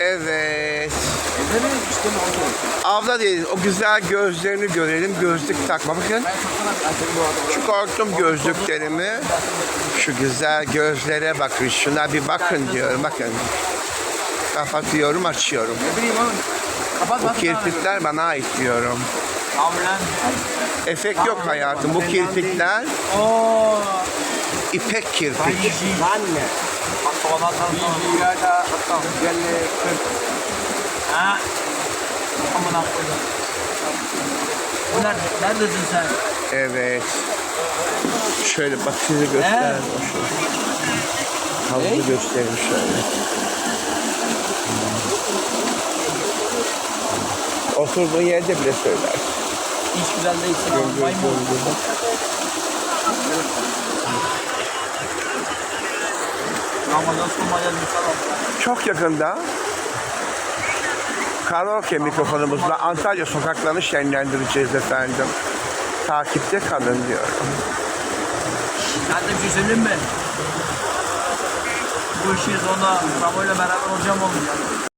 Evet. Abla değil, o güzel gözlerini görelim. Gözlük takma. Bakın çıkarttım gözlüklerimi. Şu güzel gözlere bakın. Şuna bir bakın diyorum. Bakın. Kapatıyorum, açıyorum. Bu kirpikler bana ait diyorum. Efekt yok hayatım. Bu kirpikler. İpek kirpik. Anne. Ha. Amına koydum. Bu nerede? Neredesin sen? Evet. Şöyle bak size göster. Havuzu göstereyim şöyle. Oturduğun yerde bile söyler. Hiç güzel değilsin. Gör, ama gör, Maymun. Çok yakında karaoke mikrofonumuzla Antalya sokaklarını şenlendireceğiz efendim. Takipte kalın diyorum. Ben de bir? Bu işi sonra Ramo'yla beraber olacağım olacak.